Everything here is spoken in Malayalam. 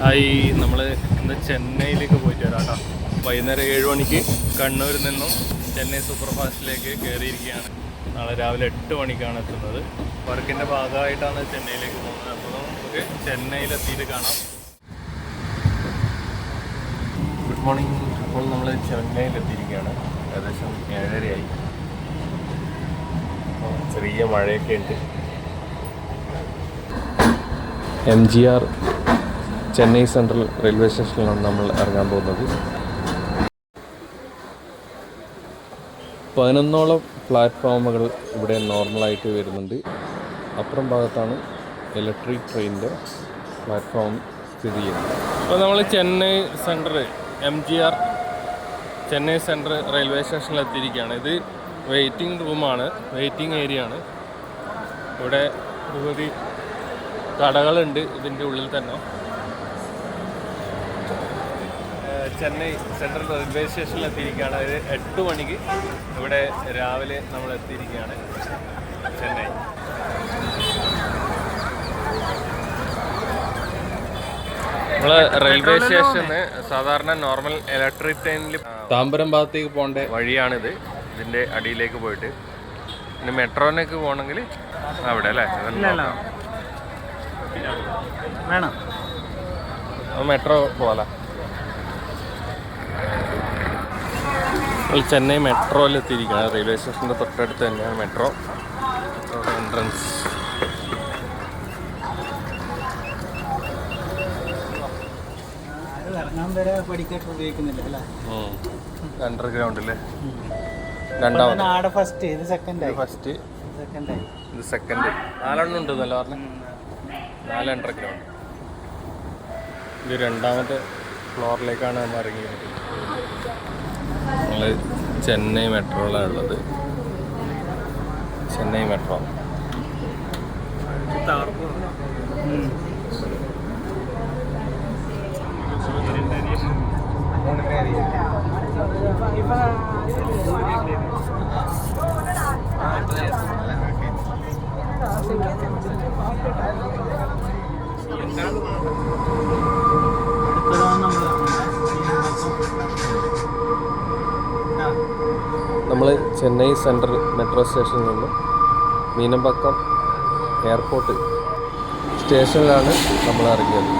ഹായ് നമ്മൾ ഇന്ന് ചെന്നൈയിലേക്ക് പോയിട്ട് വരാം കേട്ടോ വൈകുന്നേരം ഏഴ് മണിക്ക് കണ്ണൂരിൽ നിന്നും ചെന്നൈ സൂപ്പർ ഫാസ്റ്റിലേക്ക് കയറിയിരിക്കുകയാണ്. നാളെ രാവിലെ എട്ട് മണിക്കാണ് എത്തുന്നത്. വർക്കിന്റെ ഭാഗമായിട്ടാണ് ചെന്നൈയിലേക്ക് പോകുന്നത്. അപ്പോൾ നമുക്ക് ചെന്നൈയിലെത്തിയിട്ട് കാണാം. ഗുഡ് മോർണിംഗ് അപ്പോൾ നമ്മൾ ചെന്നൈയിലെത്തിയിരിക്കുകയാണ്. ഏകദേശം ഏഴരയായി. ചെറിയ മഴയൊക്കെ ഉണ്ട്. M G R Chennai Central railway സ്റ്റേഷനിലാണ് നമ്മൾ ഇറങ്ങാൻ പോകുന്നത്. പതിനൊന്നോളം പ്ലാറ്റ്ഫോമുകൾ ഇവിടെ നോർമലായിട്ട് വരുന്നുണ്ട്. അപ്പുറം ഭാഗത്താണ് ഇലക്ട്രിക് ട്രെയിനിന്റെ പ്ലാറ്റ്ഫോം സ്ഥിതി ചെയ്യുന്നത്. അപ്പോൾ നമ്മൾ Chennai Central M G R Chennai Central railway സ്റ്റേഷനിൽ എത്തിയിരിക്കുകയാണ്. ഇത് വെയിറ്റിംഗ് റൂമാണ് വെയിറ്റിംഗ് ഏരിയ ആണ് ഇവിടെ നിരവധി കടകളുണ്ട് ഇതിന്റെ ഉള്ളിൽ തന്നെ. ചെന്നൈ സെൻട്രൽ റെയിൽവേ സ്റ്റേഷനിൽ എത്തിയിരിക്കുകയാണ്. അതായത് എട്ട് മണിക്ക് ഇവിടെ രാവിലെ നമ്മൾ എത്തിയിരിക്കുകയാണ് ചെന്നൈ. നമ്മൾ റെയിൽവേ സ്റ്റേഷന് സാധാരണ നോർമൽ ഇലക്ട്രിക് ട്രെയിനിൽ താമ്പരം ഭാഗത്തേക്ക് പോകേണ്ട വഴിയാണിത്. ഇതിന്റെ അടിയിലേക്ക് പോയിട്ട്. പിന്നെ മെട്രോനൊക്കെ പോകണമെങ്കിൽ അവിടെ അല്ലേ? വേണം. മെട്രോ പോകാല ചെന്നൈ മെട്രോയിൽ എത്തിയിരിക്കുകയാണ്. റെയിൽവേ സ്റ്റേഷന്റെ തൊട്ടടുത്ത് തന്നെയാണ് മെട്രോ. എൻട്രൻസ് അണ്ടർഗ്രൗണ്ടിൽ രണ്ടാമത്. ഫസ്റ്റ് ഇത് സെക്കൻഡ് ഫസ്റ്റ് ഇത് സെക്കൻഡ് നാലെണ്ണം ഉണ്ട് എന്നല്ല പറഞ്ഞ? നാല് അണ്ടർഗ്രൗണ്ട് ഇത് രണ്ടാമത്തെ ഫ്ലോറിലേക്കാണ് നമ്മൾ ഇറങ്ങിയത് ചെന്നൈ മെട്രോയിലാണ് ഉള്ളത്. ചെന്നൈ മെട്രോ. നമ്മൾ ചെന്നൈ സെൻട്രൽ മെട്രോ സ്റ്റേഷനിൽ നിന്നും മീനമ്പക്കം എയർപോർട്ട് സ്റ്റേഷനിലാണ് നമ്മൾ ഇറങ്ങിയത്.